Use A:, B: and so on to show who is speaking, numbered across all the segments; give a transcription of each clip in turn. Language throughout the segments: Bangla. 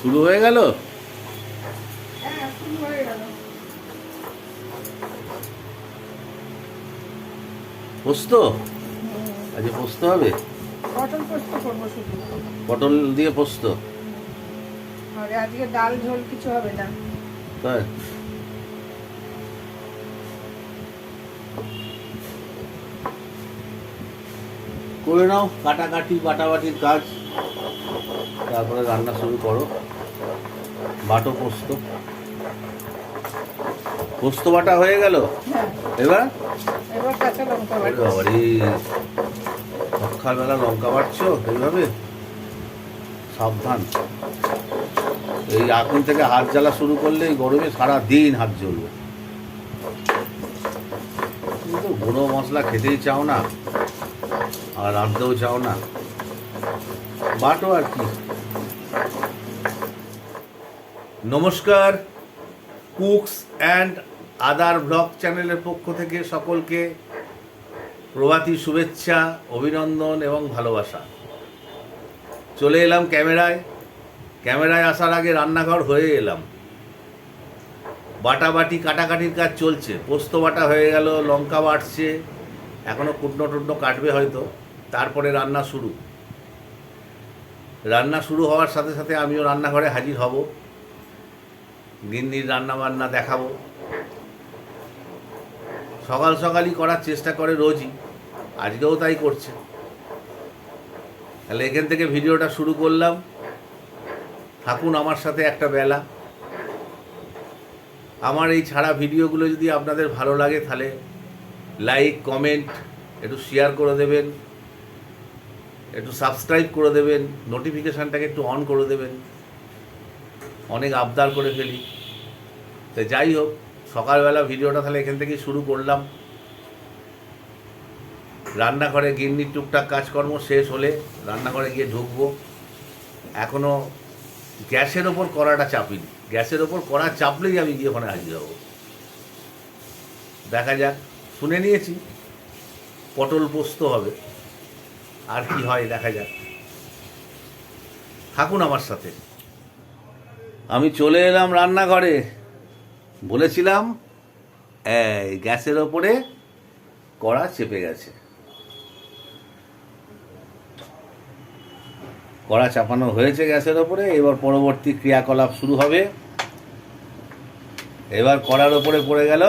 A: শুরু হয়ে গেল?
B: শুরু হয়ে গেল।
A: পোস্ত? আজকে পোস্ত হবে?
B: পটল
A: দিয়ে পোস্ত?
B: আজকে ডাল ঝোল কিছু হবে না।
A: তাই? করে নাও কাটাকাটি বাটাবাটির কাজ। তারপরে রান্না শুরু করো। বাটো পোস্ত। পোস্ত বাটা হয়ে গেল?
B: হ্যাঁ।
A: এবার? বাবারে সকালবেলা লঙ্কা বাড়ছো এইভাবে? সাবধান। এই এখন থেকে হাত জ্বালা শুরু করলে এই গরমে সারা দিন হাত জ্বলবে। তুমি তো গুঁড়ো মশলা খেতেই চাও না আর রাঁধতেও চাও না। বাটো আর কি? নমস্কার, কুকস অ্যান্ড আদার ব্লগ চ্যানেলের পক্ষ থেকে সকলকে প্রভাতী শুভেচ্ছা, অভিনন্দন এবং ভালোবাসা। চলে এলাম ক্যামেরায়। ক্যামেরায় আসার আগে রান্নাঘর হয়ে এলাম। বাটাবাটি কাটাকাটির কাজ চলছে। পোস্ত বাটা হয়ে গেল, লঙ্কা বাটছে এখনও কুটনো টুটনো কাটবে হয়তো। তারপরে রান্না শুরু। রান্না শুরু হওয়ার সাথে সাথে আমিও রান্নাঘরে হাজির হব। গিন্নির রান্না বান্না দেখাবো। সকাল সকালই করার চেষ্টা করে রোজই, আজকেও তাই করছে। তাহলে এখান থেকে ভিডিওটা শুরু করলাম। থাকুন আমার সাথে একটা বেলা। আমার এই ছাড়া ভিডিওগুলো যদি আপনাদের ভালো লাগে, তাহলে লাইক, কমেন্ট, একটু শেয়ার করে দেবেন। একটু সাবস্ক্রাইব করে দেবেন। নোটিফিকেশানটাকে একটু অন করে দেবেন। অনেক আবদার করে ফেলি। তো যাই হোক, সকালবেলা ভিডিওটা তাহলে এখান থেকেই শুরু করলাম। রান্নাঘরে গিন্নির টুকটাক কাজকর্ম শেষ হলে রান্নাঘরে গিয়ে ঢুকবো। এখনও গ্যাসের ওপর কড়াটা চাপিনি। গ্যাসের ওপর কড়া চাপলেই আমি গিয়ে ওখানে হাজির হব। দেখা যাক, শুনে নিয়েছি, পটল পোস্ত হবে। আর কি হয়, দেখা যাক। থাকুন আমার সাথে। আমি চলে এলাম রান্নাঘরে। বলেছিলাম গ্যাসের ওপরে কড়া চেপে গেছে। কড়া চাপানো হয়েছে গ্যাসের ওপরে, এবার পরবর্তী ক্রিয়াকলাপ শুরু হবে। এবার কড়ার ওপরে পড়ে গেল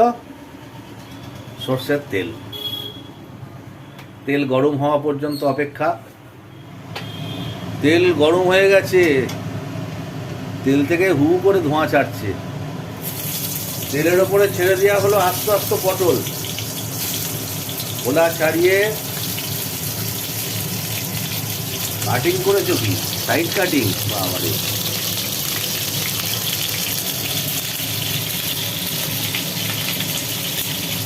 A: সর্ষের তেল। তেল গরম হওয়া পর্যন্ত অপেক্ষা। তেল গরম হয়ে গেছে। তেল থেকে হু করে ধোঁয়া ছাড়ছে। তেলের ওপরে ছেড়ে দেওয়া হলো আস্ত আস্ত পটল। ওলা ছাড়িয়ে কাটিং করেছ কি? সাইড কাটিং বাবারে।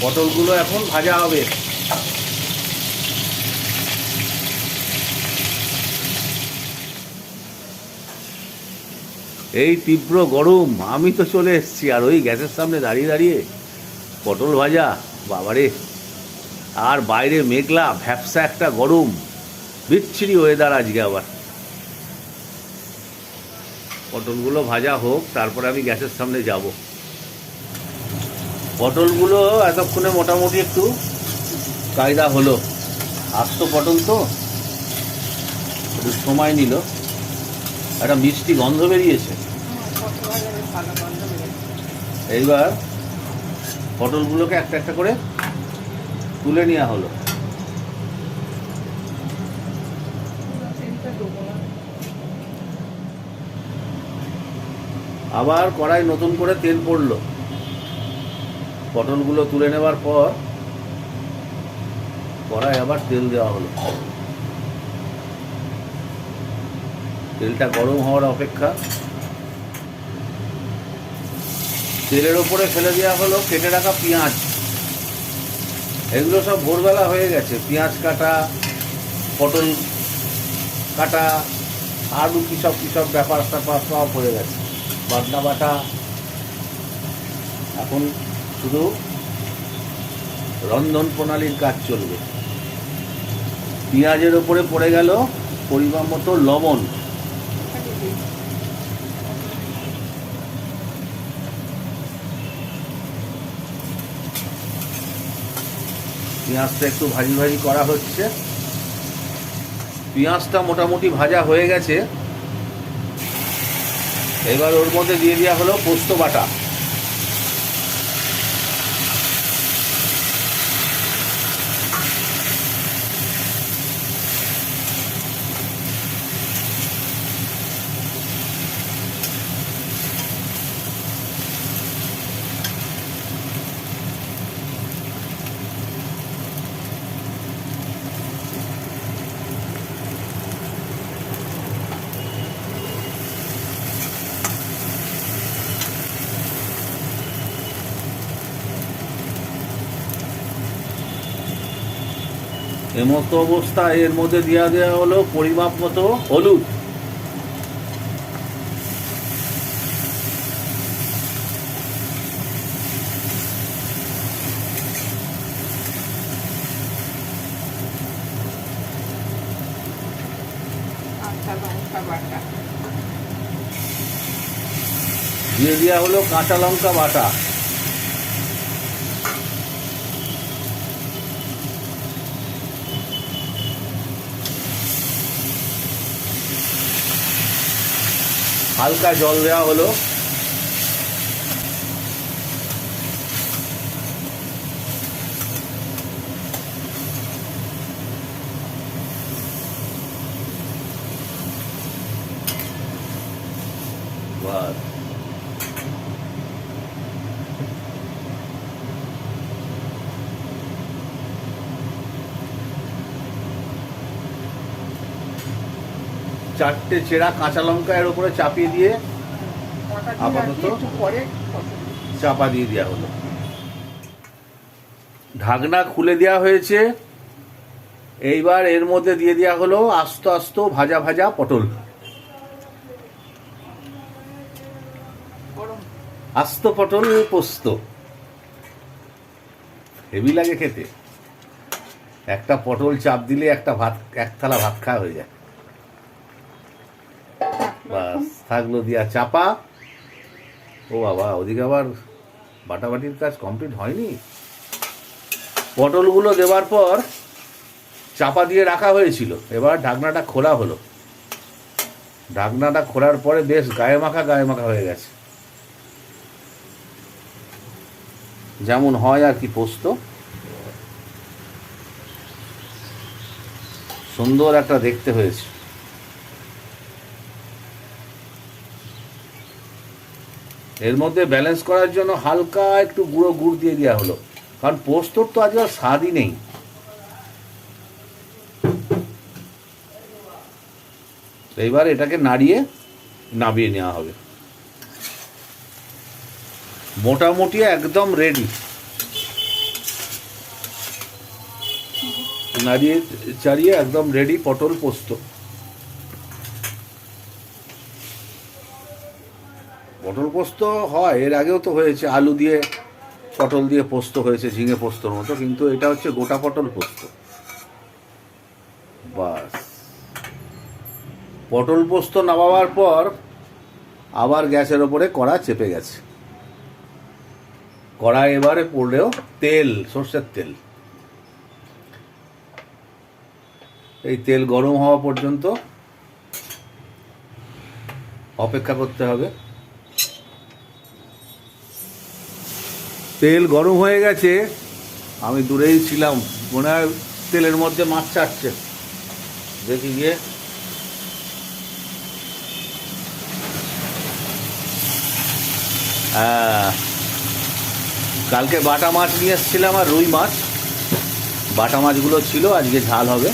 A: পটলগুলো এখন ভাজা হবে। এই তীব্র গরম, আমি তো চলে এসেছি আর ওই গ্যাসের সামনে দাঁড়িয়ে দাঁড়িয়ে। পটল ভাজা, বাবারে। আর বাইরে মেঘলা, ভ্যাপসা একটা গরম। বিচ্ছিরি ওয়েদার আজকে আবার। পটলগুলো ভাজা হোক, তারপরে আমি গ্যাসের সামনে যাব। পটলগুলো এতক্ষণে মোটামুটি একটু কায়দা হলো। আস্ত পটল তো। একটু সময় নিল। একটা মিষ্টি গন্ধ বেরিয়েছে। এইবার পটলগুলোকে একটা একটা করে তুলে নেওয়া হলো। আবার কড়াই নতুন করে তেল পড়ল পটলগুলো তুলে নেবার পর কড়াই আবার তেল দেওয়া হলো তেলটা গরম হওয়ার অপেক্ষা। তেলের ওপরে ফেলে দেওয়া হলো, কেটে রাখা পেঁয়াজ। এগুলো সব ভোরবেলা হয়ে গেছে। পেঁয়াজ কাটা, পটল কাটা, আলু কী সব কী সব ব্যাপার স্যাপার সব হয়ে গেছে। বাটনা বাটা। এখন শুধু রন্ধন প্রণালীর কাজ চলবে। পেঁয়াজের ওপরে পড়ে গেল পরিমাণ মতো লবণ। পেঁয়াজটা একটু ভাজি ভাজি করা হচ্ছে। পেঁয়াজটা মোটামুটি ভাজা হয়ে গেছে। এবার ওর মধ্যে দিয়ে দেওয়া হলো পোস্ত বাটা। এমতো অবস্থা এর মধ্যে দেওয়া দেওয়া হলো পরিমাপ মতো হলুদ।
B: আচ্ছা
A: দিয়ে দেওয়া হলো কাঁচা লঙ্কা বাটা। হালকা জল দেওয়া হলো বাস চারটে চেরা কাঁচা লঙ্কা এর উপরে চাপিয়ে দিয়ে আপাতত? চাপা দিয়ে দেওয়া হলো। ঢাকনা খুলে দেওয়া হয়েছে। এইবার এর মধ্যে দিয়ে দেওয়া হলো আস্ত আস্ত ভাজা ভাজা পটল। আস্ত পটল পোস্ত। হেভি লাগে খেতে। একটা পটল চাপ দিলে একটা ভাত, এক থালা ভাত খাওয়া হয়ে যায়। বাস থাকল দিয়া চাপা। ও বাবা, ওদিকে আবার বাটাবাটির কাজ কমপ্লিট হয়নি? পটলগুলো দেওয়ার পর চাপা দিয়ে রাখা হয়েছিল। এবার ঢাকনাটা খোলা হলো। ঢাকনাটা খোলার পরে বেশ গায়ে মাখা গায়ে মাখা হয়ে গেছে। যেমন হয় আর কি পোস্ত। সুন্দর একটা দেখতে হয়েছে। এর মধ্যে ব্যালেন্স করার জন্য হালকা একটু গুঁড়ো গুড় দিয়ে দেওয়া হলো। কারণ পোস্তর তো আজ আর স্বাদই নেই। এইবার এটাকে নাড়িয়ে নামিয়ে নেওয়া হবে। মোটামুটি একদম রেডি নাড়িয়ে চাড়িয়ে একদম রেডি পটল পোস্ত। পটল পোস্ত হয়, এর আগেও তো হয়েছে, আলু দিয়ে পটল দিয়ে পোস্ত হয়েছে, ঝিঙে পোস্তর মতো, কিন্তু এটা হচ্ছে গোটা পটল পোস্ত বাস। পটল পোস্ত নামাবার পর আবার গ্যাসের ওপরে কড়া চেপে গেছে। কড়া এবারে পড়লেও তেল, সর্ষের তেল। এই তেল গরম হওয়া পর্যন্ত অপেক্ষা করতে হবে। তেল গরম হয়ে গেছে আমি দূরেই ছিলাম মনে হয় তেলের মধ্যে মাছ চাটছে দেখি গিয়ে। হ্যাঁ। কালকে বাটা মাছ নিয়ে এসেছিলাম আর রুই মাছ। বাটা মাছগুলো ছিল আজকে ঝাল হবে।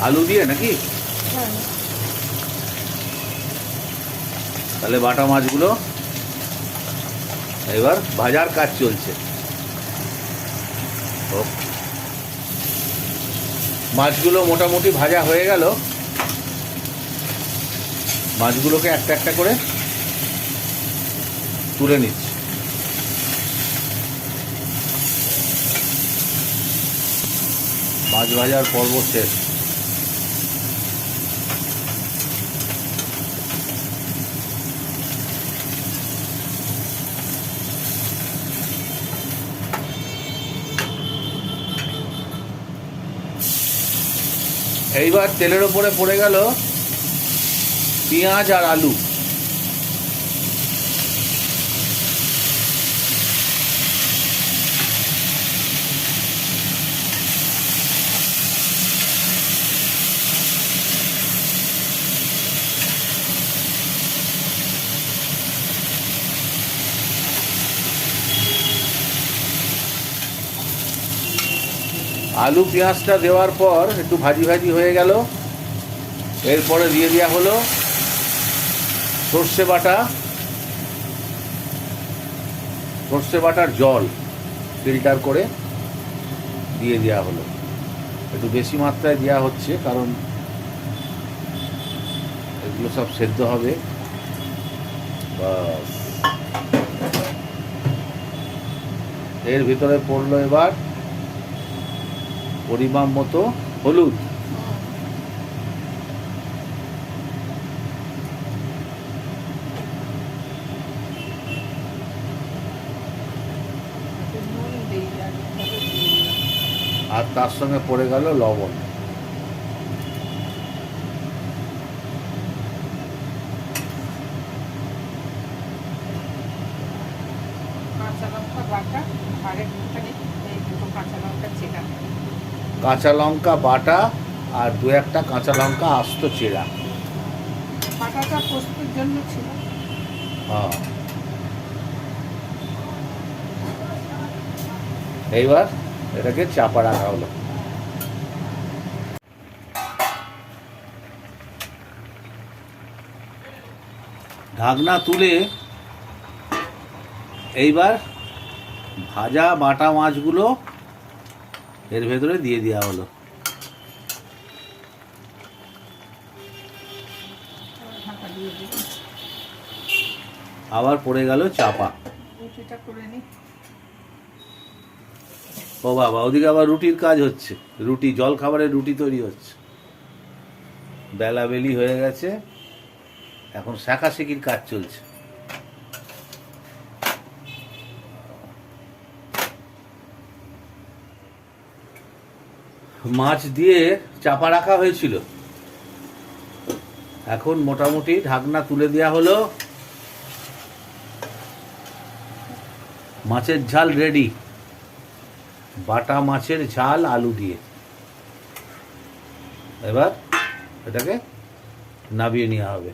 A: আলু দিয়ে নাকি?
B: হ্যাঁ।
A: তাহলে বাটা মাছগুলো এবার ভাজার কাজ চলছে। মাছগুলো মোটামুটি ভাজা হয়ে গেল। মাছগুলোকে একটা একটা করে তুলে নিচ্ছি। মাছ ভাজার পর্ব শেষ। এইবার তেলের ওপরে পড়ে গেল পেঁয়াজ আর আলু। আলু পেঁয়াজটা দেওয়ার পর একটু ভাজি ভাজি হয়ে গেল। এরপরে দিয়ে দেওয়া হলো সর্ষে বাটা। সর্ষে বাটার জল ফিল্টার করে দিয়ে দেওয়া হলো। একটু বেশি মাত্রায় দেওয়া হচ্ছে কারণ এগুলো সব সেদ্ধ হবে। এর ভিতরে পড়ল এবার পরিমাণ মতো হলুদ।
B: আর
A: তার সঙ্গে পড়ে গেল লবণ।
B: কাঁচা লঙ্কা বাটা, আর একটুখানি দুটো কাঁচা লঙ্কা চেরা
A: কাঁচা লঙ্কা বাটা আর দু একটা কাঁচা লঙ্কা আস্ত চিরা
B: বাটাটা পোস্তর জন্য ছিল।
A: হ্যাঁ। এইবার এটাকে চাপা রাখা হলো। ঢাকনা তুলে এইবার ভাজা বাটা মাছগুলো এর ভেতরে দিয়ে দেওয়া হলো। আবার পড়ে গেল চাপা। ও বাবা ওদিকে আবার রুটির কাজ হচ্ছে। রুটি জল খাবারের রুটি তৈরি হচ্ছে। বেলা বেলি হয়ে গেছে। এখন শাঁখা শেকির কাজ চলছে। মাছ দিয়ে চাপা রাখা হয়েছিল। এখন মোটামুটি ঢাকনা তুলে দেওয়া হলো। মাছের ঝাল রেডি বাটা মাছের ঝাল আলু দিয়ে। এবার এটাকে নাবিয়ে নেওয়া হবে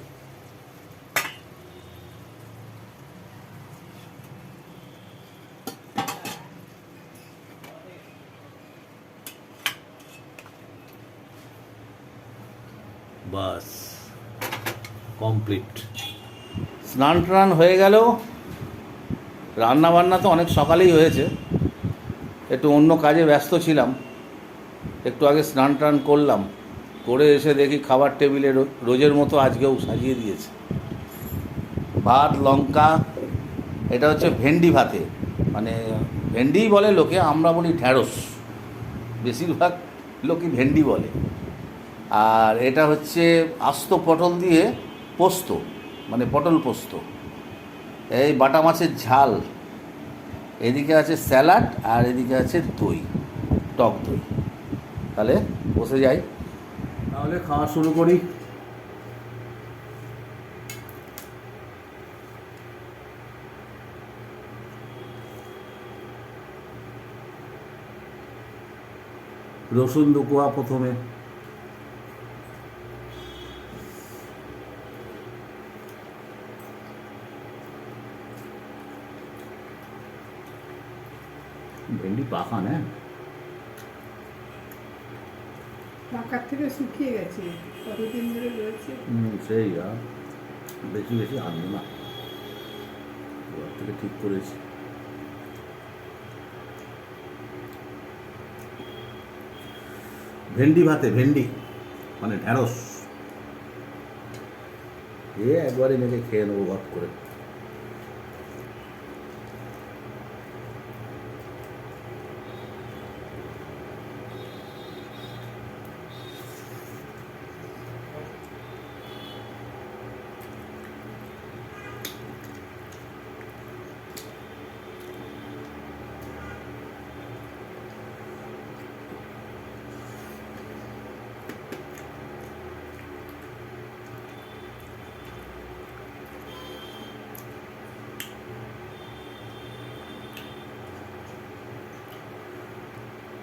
A: বাস কমপ্লিট স্নান টান হয়ে গেল রান্না বান্না তো অনেক সকালেই হয়েছে। একটু অন্য কাজে ব্যস্ত ছিলাম। একটু আগে স্নান টান করলাম। করে এসে দেখি খাবার টেবিলে রোজের মতো আজকেও সাজিয়ে দিয়েছে। ভাত, লঙ্কা, এটা হচ্ছে ভেন্ডি ভাতে। মানে ভেন্ডিই বলে লোকে, আমরা বলি ঢ্যাঁড়স। বেশিরভাগ লোকই ভেন্ডি বলে। আর এটা হচ্ছে আস্ত পটল দিয়ে পোস্ত মানে পটল পোস্ত। এই বাটা মাছের ঝাল। এদিকে আছে স্যালাড আর এদিকে আছে দই, টক দই। তাহলে বসে যাই। তাহলে খাওয়া শুরু করি। রসুন দুকুয়া প্রথমে ভেন্ডি পাকা না
B: পাকার থেকে শুকিয়ে গেছে কতদিন ধরে রয়েছে?
A: হুম সেই বেশি বেশি আনব না। এবার থেকে ঠিক করেছি। ভেন্ডি ভাতে ভেন্ডি মানে ঢ্যাঁড়স এ একবারে মেখে খেয়ে নেব ভাত করে।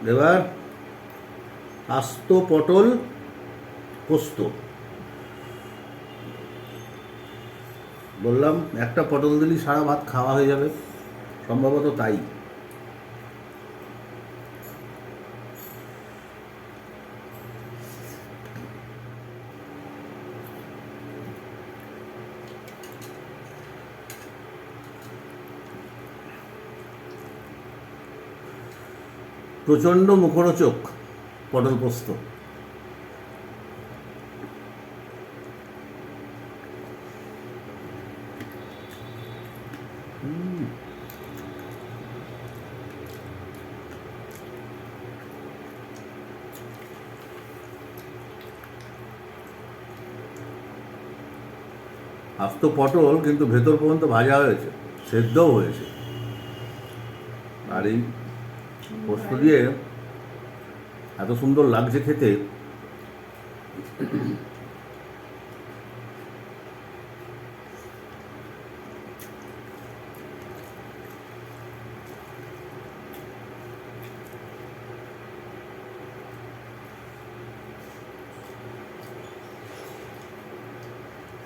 A: এবার আস্ত পটল পোস্ত। বললাম, একটা পটল দিলেই সারা ভাত খাওয়া হয়ে যাবে। সম্ভবত তাই। প্রচণ্ড মুখরোচক পটল পোস্ত। আস্ত পটল কিন্তু ভেতর পর্যন্ত ভাজা হয়েছে, সেদ্ধও হয়েছে আর এই পোস্ত দিয়ে এত সুন্দর লাগছে খেতে।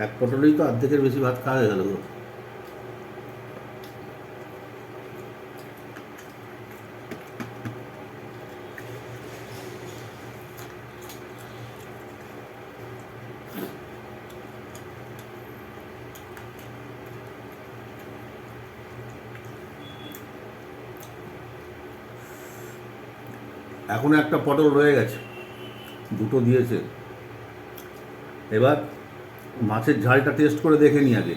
A: এক পটলেই তো অর্ধেকের বেশি ভাত খাওয়া হয়ে গেল গো। এখনও একটা পটল রয়ে গেছে। দুটো দিয়েছে। এবার মাছের ঝালটা টেস্ট করে দেখে নি আগে।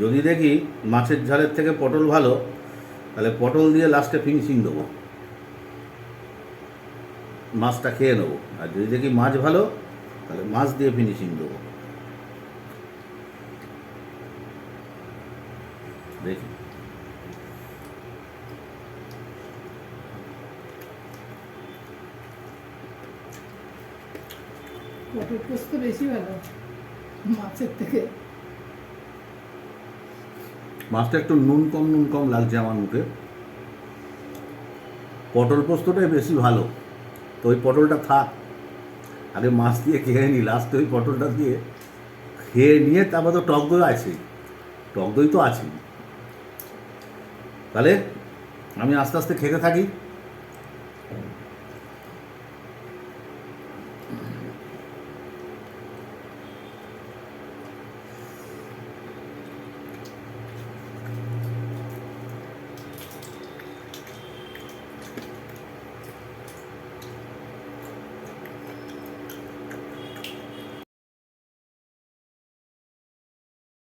A: যদি দেখি মাছের ঝালের থেকে পটল ভালো, তাহলে পটল দিয়ে লাস্টে ফিনিশিং দেবো। মাছটা খেয়ে নেব। আর যদি দেখি মাছ ভালো, তাহলে মাছ দিয়ে ফিনিশিং দেবো দেখি
B: পটল পোস্ত বেশি ভালো। মাছের থেকে।
A: মাছটা একটু নুন কম নুন কম লাগছে আমার মুখে। পটল পোস্তটাই বেশি ভালো। তো ওই পটলটা থাক। আগে মাছ দিয়ে খেয়ে নি লাস্টে ওই পটলটা দিয়ে খেয়ে নিয়ে তারপর তো টক দই আছে। টক দই তো আছেই। তাহলে আমি আস্তে আস্তে খেতে থাকি।